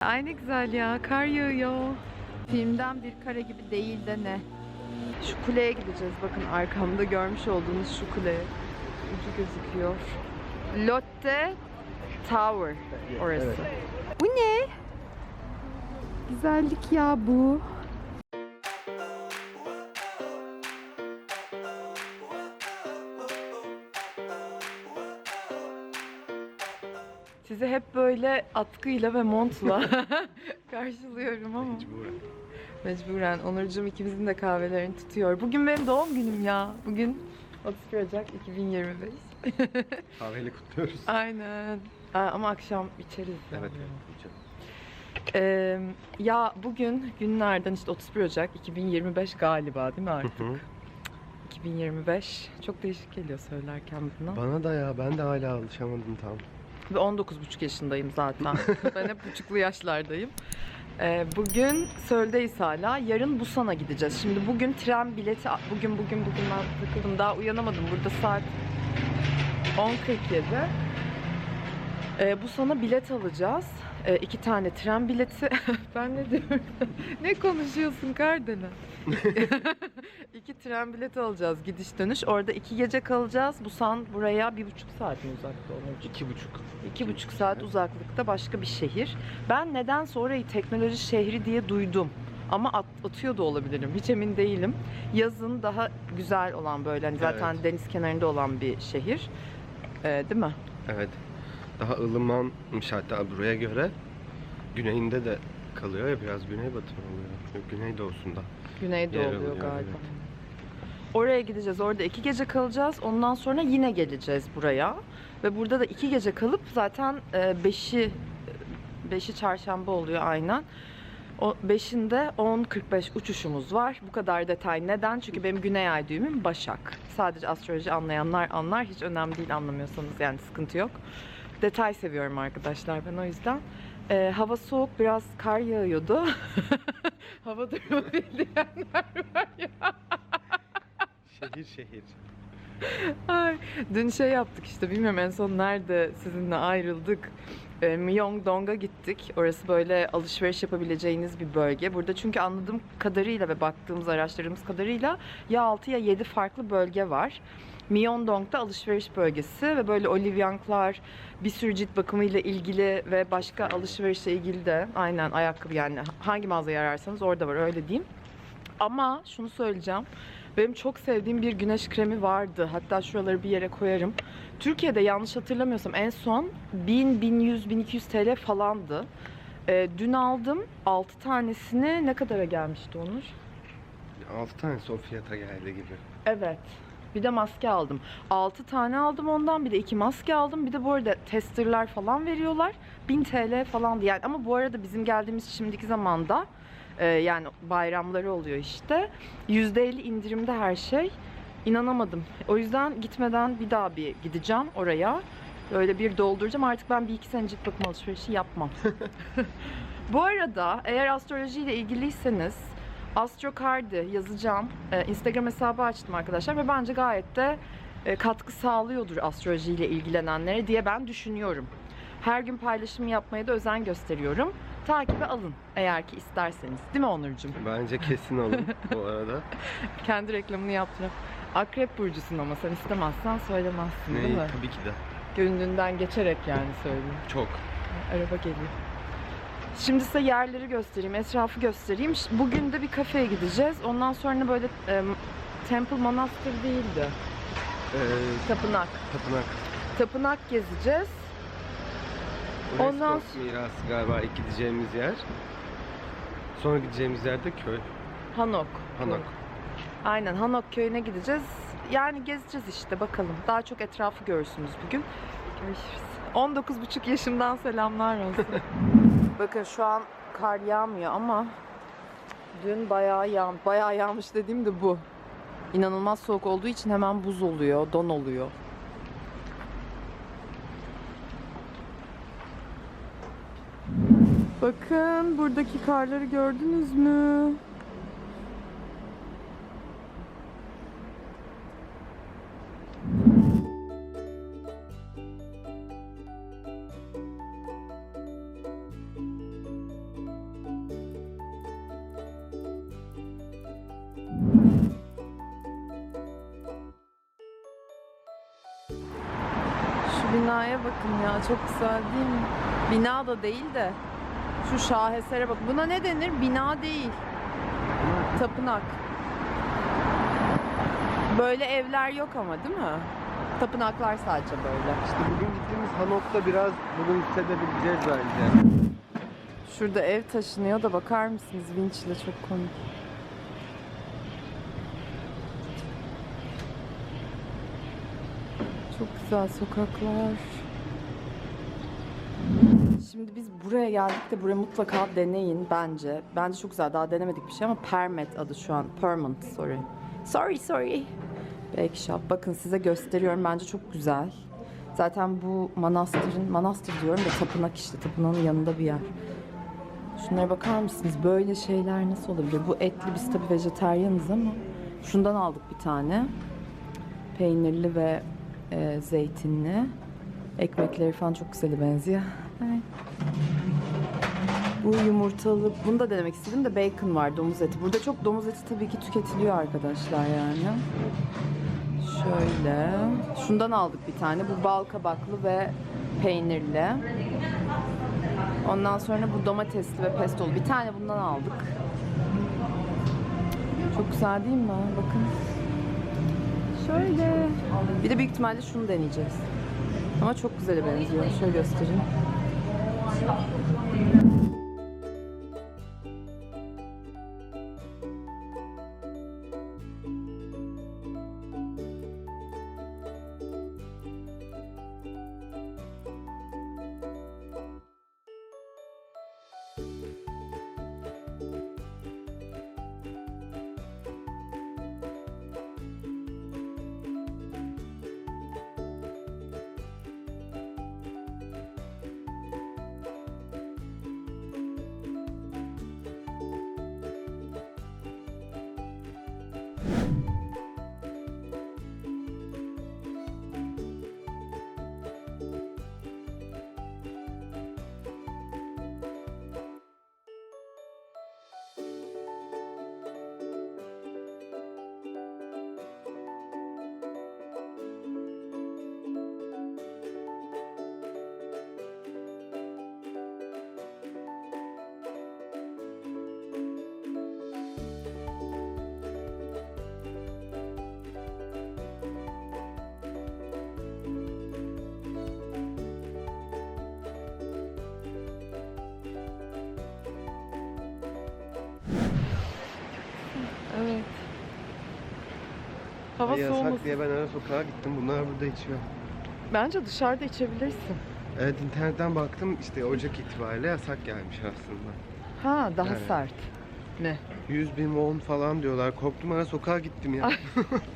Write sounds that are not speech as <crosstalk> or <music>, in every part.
Ay ne güzel ya. Kar yağıyor. Filmden bir kare gibi değil de ne? Şu kuleye gideceğiz. Bakın arkamda görmüş olduğunuz şu kule. Ucu gözüküyor. Lotte Tower orası. Bu ne? Güzellik ya bu. Sizi hep böyle atkıyla ve montla <laughs> karşılıyorum ama. Mecburen. Onurcuğum ikimizin de kahvelerini tutuyor. Bugün benim doğum günüm ya. Bugün 31 Ocak 2025. <laughs> Kahveyle kutluyoruz. Aynen. Aa, ama akşam içeriz. Evet. yani. Ee, ya bugün günlerden işte 31 Ocak 2025 galiba değil mi artık? Hı hı. 2025. Çok değişik geliyor söylerken buna. Bana da ya ben de hala alışamadım tam. Ve 19,5 yaşındayım zaten. <laughs> ben hep buçuklu yaşlardayım. Ee, bugün Söl'deyiz hala. Yarın Busan'a gideceğiz. Şimdi bugün tren bileti... Bugün, bugün, bugün ben takıldım. Daha uyanamadım. Burada saat 10.47. Ee, Busan'a bilet alacağız. Ee, iki tane tren bileti. <laughs> ben ne diyorum? <laughs> ne konuşuyorsun Kardelen? <laughs> iki tren bileti alacağız gidiş dönüş. Orada iki gece kalacağız. Busan buraya bir buçuk saat mi uzakta olacak? İki buçuk. İki buçuk saat uzaklıkta başka bir şehir. Ben neden orayı teknoloji şehri diye duydum. Ama at, atıyor da olabilirim. Hiç emin değilim. Yazın daha güzel olan böyle hani zaten Evet. deniz kenarında olan bir şehir. Ee, değil mi? Evet. Daha ılımanmış hatta buraya göre. Güneyinde de kalıyor ya biraz güneybatı oluyor. Yok, Güneydoğusunda. Güneyde Yer oluyor alıyor, galiba. evet. Oraya gideceğiz. Orada iki gece kalacağız. Ondan sonra yine geleceğiz buraya. Ve burada da iki gece kalıp zaten e, beşi beşi çarşamba oluyor aynen. O beşinde 10.45 uçuşumuz var. Bu kadar detay neden? Çünkü benim güney ay düğümüm Başak. Sadece astroloji anlayanlar anlar. Hiç önemli değil anlamıyorsanız yani sıkıntı yok. Detay seviyorum arkadaşlar ben o yüzden. E, hava soğuk biraz kar yağıyordu. <laughs> hava durumu bildirenler var ya. Şehir şehir. Ay, dün şey yaptık işte bilmiyorum en son nerede sizinle ayrıldık. E, Myeongdong'a gittik. Orası böyle alışveriş yapabileceğiniz bir bölge. Burada çünkü anladığım kadarıyla ve baktığımız araştırdığımız kadarıyla ya 6 ya 7 farklı bölge var. Myeongdong'da alışveriş bölgesi ve böyle olivyanklar, bir sürü cilt bakımıyla ilgili ve başka alışverişle ilgili de aynen ayakkabı yani hangi mağazayı ararsanız orada var öyle diyeyim. Ama şunu söyleyeceğim. Benim çok sevdiğim bir güneş kremi vardı. Hatta şuraları bir yere koyarım. Türkiye'de yanlış hatırlamıyorsam en son 1000, 1100, 1200 TL falandı. Ee, dün aldım 6 tanesini ne kadara gelmişti Onur? 6 tanesi o fiyata geldi gibi. Evet. Bir de maske aldım. 6 tane aldım ondan. Bir de 2 maske aldım. Bir de bu arada testerlar falan veriyorlar. 1000 TL falan yani. Ama bu arada bizim geldiğimiz şimdiki zamanda e, yani bayramları oluyor işte. %50 indirimde her şey. İnanamadım. O yüzden gitmeden bir daha bir gideceğim oraya. Böyle bir dolduracağım. Artık ben bir iki sene cilt bakım alışverişi yapmam. <laughs> bu arada eğer astrolojiyle ilgiliyseniz Astrokardi yazacağım. Ee, Instagram hesabı açtım arkadaşlar ve bence gayet de e, katkı sağlıyordur astrolojiyle ilgilenenlere diye ben düşünüyorum. Her gün paylaşım yapmaya da özen gösteriyorum. Takibe alın eğer ki isterseniz. Değil mi Onurcuğum? Bence kesin alın bu <laughs> arada. Kendi reklamını yaptım. Akrep burcusun ama sen istemezsen söylemezsin değil mi? Tabii ki de. Gönlünden geçerek yani söyleyeyim. Çok. Araba geliyor. Şimdi size yerleri göstereyim, etrafı göstereyim. Ş- Bugün de bir kafeye gideceğiz. Ondan sonra böyle e, Temple Manastır değildi. Ee, Tapınak. tapınak. Tapınak gezeceğiz. UNESCO Ondan mirası galiba ilk gideceğimiz yer. Sonra gideceğimiz yer de köy. Hanok. Hanok. Aynen Hanok köyüne gideceğiz. Yani gezeceğiz işte bakalım. Daha çok etrafı görürsünüz bugün. Görüşürüz. 19,5 yaşımdan selamlar olsun. <laughs> Bakın şu an kar yağmıyor ama dün bayağı yağ bayağı yağmış dediğim de bu. İnanılmaz soğuk olduğu için hemen buz oluyor, don oluyor. Bakın buradaki karları gördünüz mü? Şu binaya bakın ya çok güzel değil mi? Bina da değil de şu şahesere bak. Buna ne denir? Bina değil. Tapınak. Böyle evler yok ama değil mi? Tapınaklar sadece böyle. İşte bugün gittiğimiz Hanok'ta biraz bunu hissedebileceğiz bence. Şurada ev taşınıyor da bakar mısınız vinçle çok komik. Çok güzel sokaklar. Şimdi biz buraya geldik de buraya mutlaka deneyin bence. Bence çok güzel. Daha denemedik bir şey ama Permet adı şu an. Permant sorry. Sorry sorry. Bake Shop. Bakın size gösteriyorum. Bence çok güzel. Zaten bu manastırın, manastır diyorum da tapınak işte. Tapınağın yanında bir yer. Şunlara bakar mısınız? Böyle şeyler nasıl olabilir? Bu etli biz tabii vejeteryanız ama şundan aldık bir tane. Peynirli ve e, zeytinli. Ekmekleri falan çok güzel benziyor. Bu yumurtalı, bunu da denemek istedim de bacon var, domuz eti. Burada çok domuz eti tabii ki tüketiliyor arkadaşlar yani. Şöyle. Şundan aldık bir tane. Bu bal kabaklı ve peynirli. Ondan sonra bu domatesli ve pestolu. Bir tane bundan aldık. Çok güzel değil mi? Bakın. Şöyle. Bir de büyük ihtimalle şunu deneyeceğiz. Ama çok güzel benziyor. Şöyle göstereyim. Evet. Hava Yasak soğuması. diye ben ara sokağa gittim. Bunlar burada içiyor. Bence dışarıda içebilirsin. Evet internetten baktım işte Ocak itibariyle yasak gelmiş aslında. Ha daha Evet. sert. Ne? 100 bin won falan diyorlar. Korktum ara sokağa gittim ya.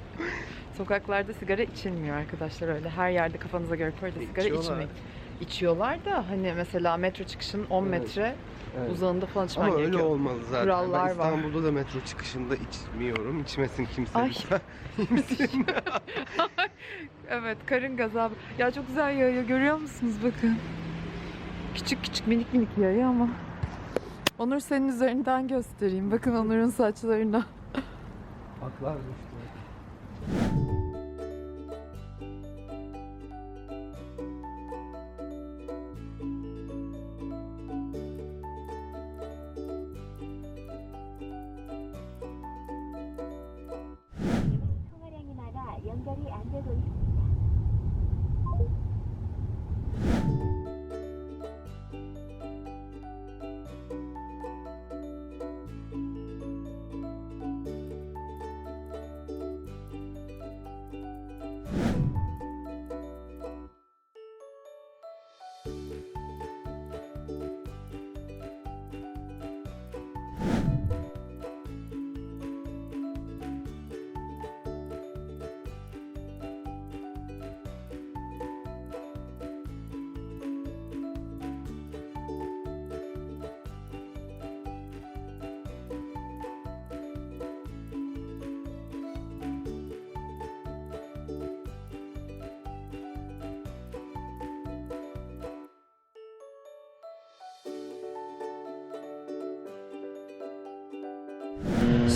<laughs> Sokaklarda sigara içilmiyor arkadaşlar öyle. Her yerde kafanıza göre koy da sigara İçiyorlar. içmeyin. İçiyorlar da hani mesela metro çıkışının 10 Evet. metre Evet. uzağında falan içmen Ama öyle gerekiyor. olmalı zaten. Kurallar ben var. İstanbul'da da metro çıkışında içmiyorum. İçmesin kimse. Ay. lütfen. <laughs> <laughs> Evet karın gazabı. Ya çok güzel yağıyor görüyor musunuz bakın. Küçük küçük minik minik yağıyor ama. Onur senin üzerinden göstereyim. Bakın Onur'un saçlarına. Atlar düştü.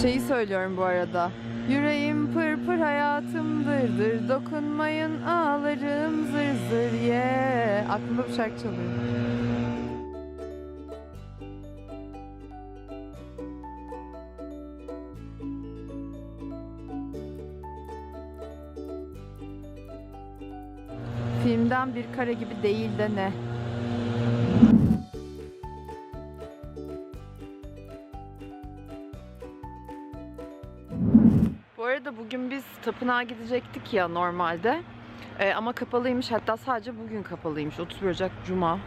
Şeyi söylüyorum bu arada. Yüreğim pırpır hayatım dırdır Dokunmayın ağlarım zır zır yeah. Aklımda bir şarkı çalıyor. Filmden bir kare gibi değil de ne? Tapınağa gidecektik ya normalde. Ee, ama kapalıymış. Hatta sadece bugün kapalıymış. 31 Ocak Cuma.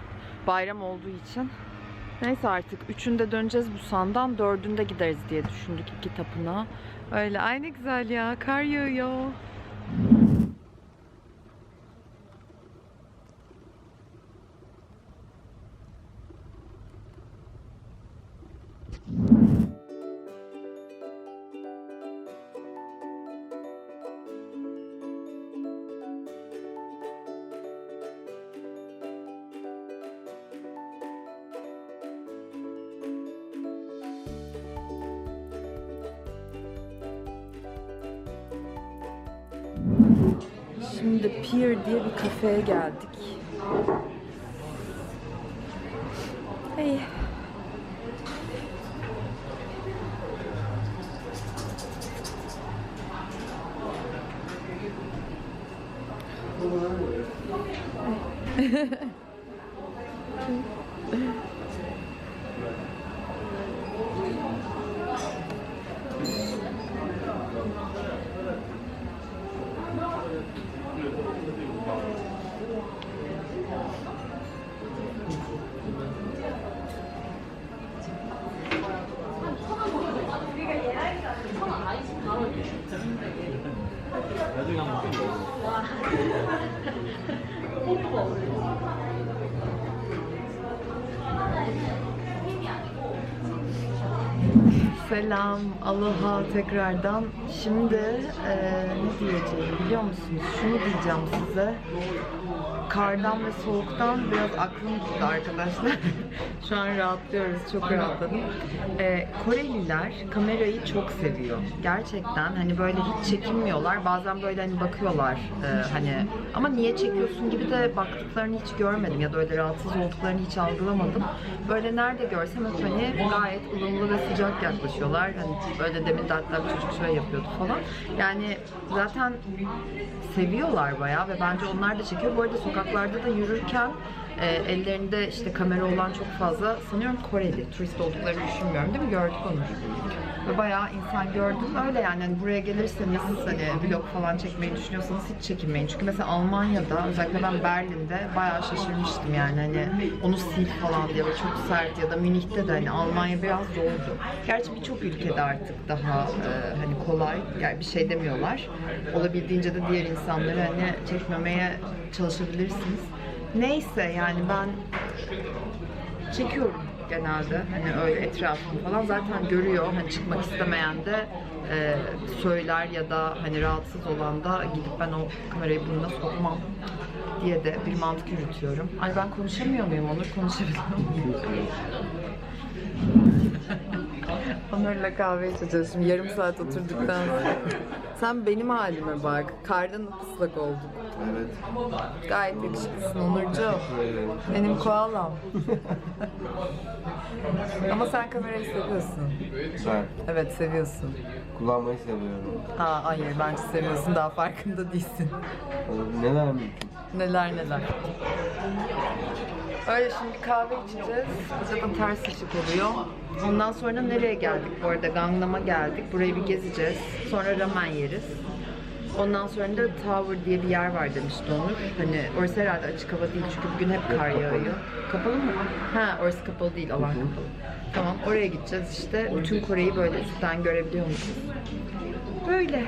Bayram olduğu için. Neyse artık. Üçünde döneceğiz Busan'dan. Dördünde gideriz diye düşündük iki tapınağa. Öyle. Ay ne güzel ya. Kar yağıyor. Pier diye bir kafeye geldik. Hey. <laughs> Selam, aloha tekrardan. Şimdi eee, ne diyeceğim biliyor musunuz? Şunu diyeceğim size. Kardan ve soğuktan biraz aklım gitti arkadaşlar. <laughs> Şu an rahatlıyoruz, çok rahatladım. Eee, Koreliler kamerayı çok seviyor. Gerçekten hani böyle hiç çekinmiyorlar. Bazen böyle hani bakıyorlar eee, hani ama niye çekiyorsun gibi de baktıklarını hiç görmedim ya da öyle rahatsız olduklarını hiç algılamadım. Böyle nerede görsem hep hani gayet ılımlı ve sıcak yaklaşıyorlar. Hani böyle demin de hatta bir çocuk şöyle yapıyordu falan. Yani zaten seviyorlar bayağı ve bence onlar da çekiyor. Bu arada sokaklarda da yürürken e, ellerinde işte kamera olan çok fazla sanıyorum Koreli turist olduklarını düşünmüyorum değil mi? Gördük onu. Ve bayağı insan gördüm. Öyle yani hani buraya gelirseniz hani vlog falan çekmeyi düşünüyorsanız hiç çekinmeyin. Çünkü mesela Almanya'da özellikle ben Berlin'de bayağı şaşırmıştım yani hani onu sil falan diye çok sert ya da Münih'te de hani Almanya biraz zordu. Gerçi birçok ülkede artık daha e, hani kolay yani bir şey demiyorlar. Olabildiğince de diğer insanları hani çekmemeye çalışabilirsiniz. Neyse yani ben çekiyorum genelde hani öyle etrafımı falan zaten görüyor hani çıkmak istemeyen de e, söyler ya da hani rahatsız olan da gidip ben o kamerayı burnuna sokmam diye de bir mantık yürütüyorum. Ay ben konuşamıyor muyum Onur konuşabiliyor muyum? Onur'la kahve içeceğiz şimdi yarım saat oturduktan sonra. Sen benim halime bak. Kardan ıslak olduk. Evet. Gayet yakışıklısın Onurcuğum. Benim koalam. Ama sen kamerayı seviyorsun. Ben Evet seviyorsun. kullanmayı seviyorum. Ha hayır bence seviyorsun daha farkında değilsin. Neler mümkün? Neler neler. Öyle şimdi kahve içeceğiz. Da ters ışık oluyor. Ondan sonra nereye geldik bu arada? Gangnam'a geldik. Burayı bir gezeceğiz. Sonra ramen yeriz. Ondan sonra da Tower diye bir yer var demişti Onur. Hani orası herhalde açık hava değil çünkü bugün hep kar yağıyor. Kapalı mı? Ha orası kapalı değil, alan kapalı. Tamam oraya gideceğiz işte. Bütün Kore'yi böyle üstten görebiliyormuşuz. Böyle.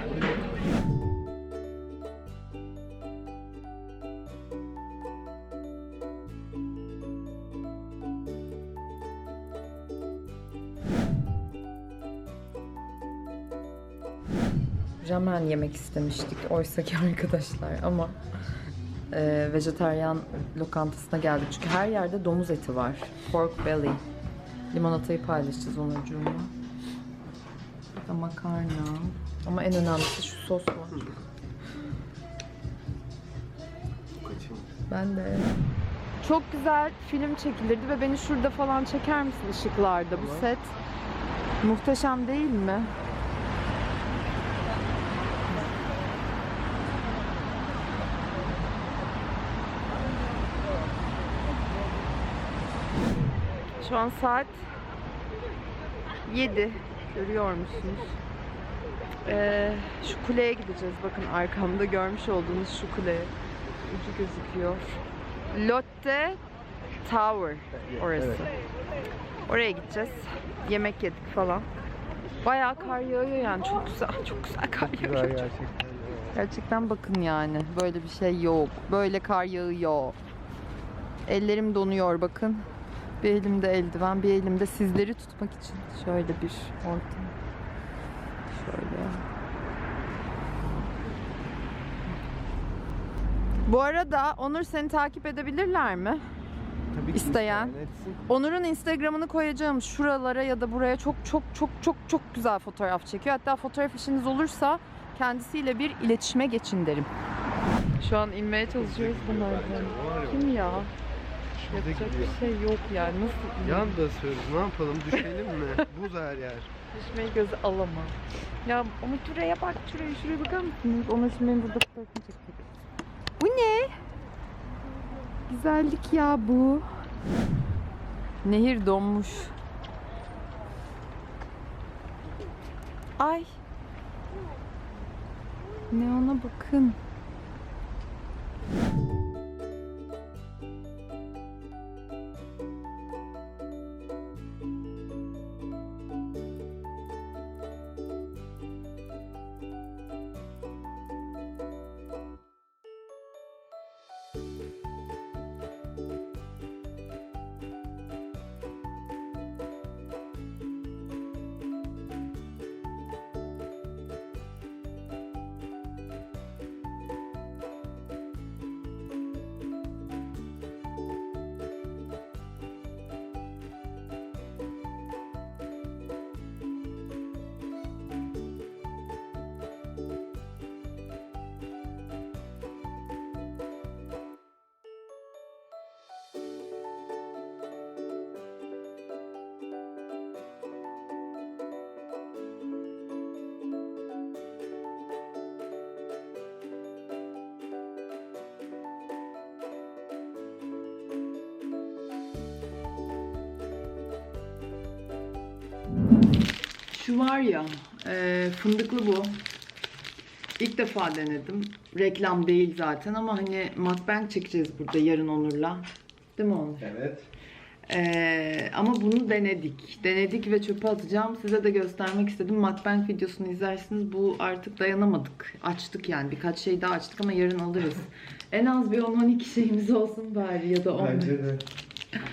Ramen yemek istemiştik oysa ki <laughs> arkadaşlar ama e, vejetaryen lokantasına geldik çünkü her yerde domuz eti var. Pork belly. Limonatayı paylaşacağız Onurcuğumla. Burada makarna, Ama en önemlisi şu sos var. Ben de. Çok güzel film çekilirdi ve beni şurada falan çeker misin ışıklarda bu set? Muhteşem değil mi? Şu an saat 7. Görüyor musunuz? Ee, şu kuleye gideceğiz. Bakın arkamda görmüş olduğunuz şu kule. Ucu gözüküyor. Lotte Tower orası. Oraya gideceğiz. Yemek yedik falan. Bayağı kar yağıyor yani. Çok güzel. Çok güzel kar Güzel yağıyor. gerçekten. Gerçekten bakın yani. Böyle bir şey yok. Böyle kar yağıyor. Ellerim donuyor bakın. Bir elimde eldiven, bir elimde sizleri tutmak için şöyle bir ortam. Şöyle. Bu arada Onur seni takip edebilirler mi? Tabii ki İsteyen. isteyen etsin. Onur'un Instagram'ını koyacağım. Şuralara ya da buraya çok çok çok çok çok güzel fotoğraf çekiyor. Hatta fotoğraf işiniz olursa kendisiyle bir iletişime geçin derim. Şu an inmeye çalışıyoruz bunlardan. Kim ya? Şurada Yapacak gidiyor. bir şey yok yani. Nasıl Yan basıyoruz. Ne yapalım? Düşelim mi? <laughs> Buz her yer. düşmeyi göze alamam. Ya ama şuraya bak, şuraya, şuraya bakar mısınız? Ona şimdi benim burada fotoğrafını çekecek. Bu ne? Güzellik ya bu. Nehir donmuş. Ay. Ne ona bakın. Şu var ya, e, fındıklı bu. İlk defa denedim. Reklam değil zaten ama hani mukbang çekeceğiz burada yarın Onur'la. Değil mi Onur? Evet. Ee, ama bunu denedik. Denedik ve çöpe atacağım. Size de göstermek istedim. Mukbang videosunu izlersiniz. Bu artık dayanamadık. Açtık yani. Birkaç şey daha açtık ama yarın alırız. <laughs> En az bir 10-12 şeyimiz olsun bari ya da 15. Bence de.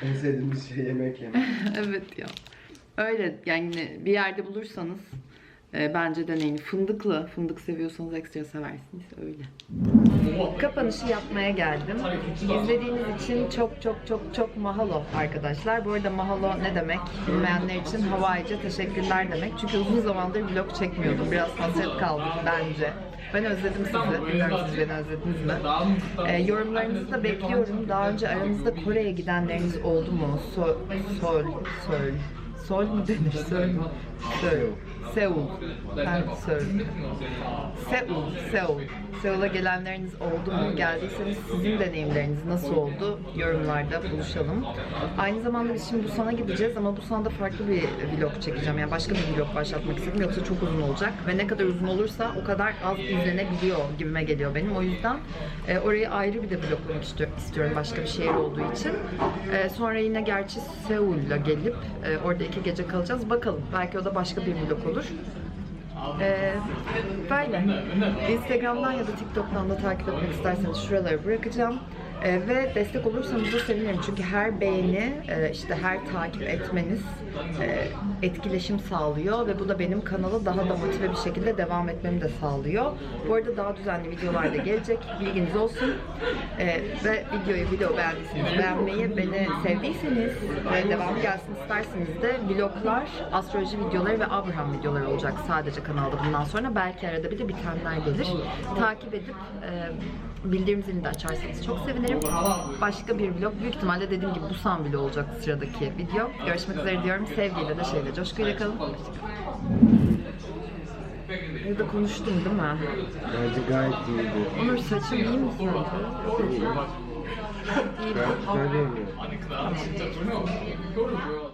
En sevdiğimiz şey yemek yemek. <laughs> evet ya. Öyle yani bir yerde bulursanız e, bence deneyin. Fındıklı. Fındık seviyorsanız ekstra seversiniz. Öyle. Kapanışı yapmaya geldim. İzlediğiniz için çok çok çok çok mahalo arkadaşlar. Bu arada mahalo ne demek? Bilmeyenler için Hawaiice teşekkürler demek. Çünkü uzun zamandır vlog çekmiyordum. Biraz hasret kaldık bence. Ben özledim sizi. Bilmiyorum siz beni özlediniz mi? Ee, yorumlarınızı da bekliyorum. Daha önce aranızda Kore'ye gidenleriniz oldu mu? So, sol, sol. Sol mu denir? Sol mu? Seul. Seul. Ben Seul. Seul. Seul. Seul'a gelenleriniz oldu mu? Geldiyseniz sizin deneyimleriniz nasıl oldu? Yorumlarda buluşalım. Aynı zamanda biz şimdi Busan'a gideceğiz ama Busan'da farklı bir vlog çekeceğim. Yani başka bir vlog başlatmak istedim. Yoksa çok uzun olacak. Ve ne kadar uzun olursa o kadar az izlenebiliyor gibime geliyor benim. O yüzden e, orayı ayrı bir de vloglamak istiyor- istiyorum başka bir şehir olduğu için. E, sonra yine gerçi Seul'la gelip e, orada iki gece kalacağız. Bakalım. Belki o da başka bir vlog olur. Ee, böyle. Instagram'dan ya da TikTok'tan da takip etmek isterseniz şuraları bırakacağım. E, ve destek olursanız da sevinirim. Çünkü her beğeni, e, işte her takip etmeniz e, etkileşim sağlıyor ve bu da benim kanala daha da motive bir şekilde devam etmemi de sağlıyor. Bu arada daha düzenli videolar da gelecek. Bilginiz olsun. E, ve videoyu video beğendiyseniz beğenmeyi, beni sevdiyseniz ve devamı gelsin isterseniz de vloglar, astroloji videoları ve Abraham videoları olacak sadece kanalda bundan sonra. Belki arada bir de bitenler gelir. Takip edip bildirim zilini de açarsanız çok sevinirim. Başka bir vlog, büyük ihtimalle dediğim gibi Busan vlog olacak sıradaki video. Görüşmek üzere diyorum. Sevgiyle de şeyle, coşkuyla kalın. Burada konuştum değil mi? Bence gayet iyiydi. Onur saçım iyi mi sence? Gayet güzel görünüyor.